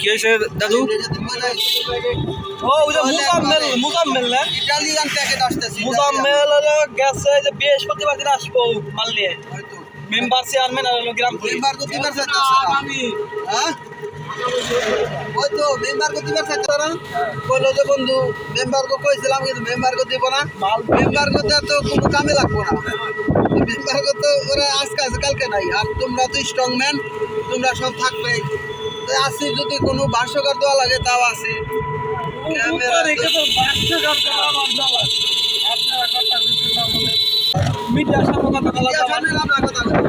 केसर दादू ও ওই যে মুজাম্মেল মুজাম্মেল না ইটালিয়ান প্যাকেট আসতেছে মুজাম্মেল হলো গেছে যে বৃহস্পতিবার দিন আসবো মাল নিয়ে মেম্বার চেয়ারম্যান আর হলো গ্রাম মেম্বার তো দিবার চাইতেছে আমি হ্যাঁ ওই তো মেম্বার কো দিবার চাইতাছ না। কইলো যে বন্ধু মেম্বার কো কইছিলাম কিন্তু মেম্বার কো দিব না। মেম্বার কো তো কোনো কামে লাগবো না। মেম্বার কো তো ওরা আজকে আছে কালকে নাই। আর তোমরা তো স্ট্রং ম্যান তোমরা সব থাকবে আসি যদি কোনো ভাষ্যকার দেওয়া লাগে তাও আছে। মিডিয়ার সামনে কথা বলা যাবে কথা বলি।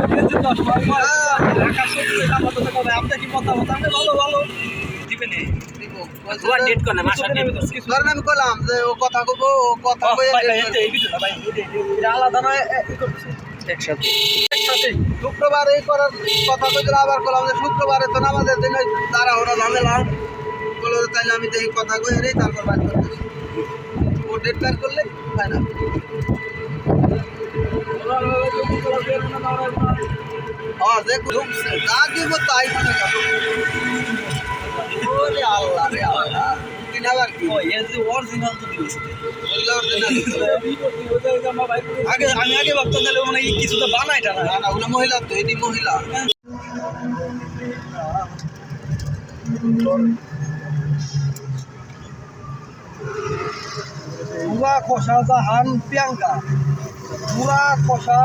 আমি কইলাম যে ও কথা কইবো ও কথা শুক্রবার এই করার কথা আবার করলাম যে শুক্রবারে তো আমাদের দিনে তারা ওরা ঝামেলা বলে তাইলে আমি দেখি কথা কই রে তারপর বাদ করতেছি ও ডেট বের করলে যা দিব তাই মনে ওরে আল্লাহ রে আল্লাহ। আগে আমি আগে ভাবতাম তাহলে মানে কিছু তো বানাইটা না না না ওগুলো মহিলা তো এটি মহিলা। পুরা কষা জাহান প্রিয়াঙ্কা। পুরা কষা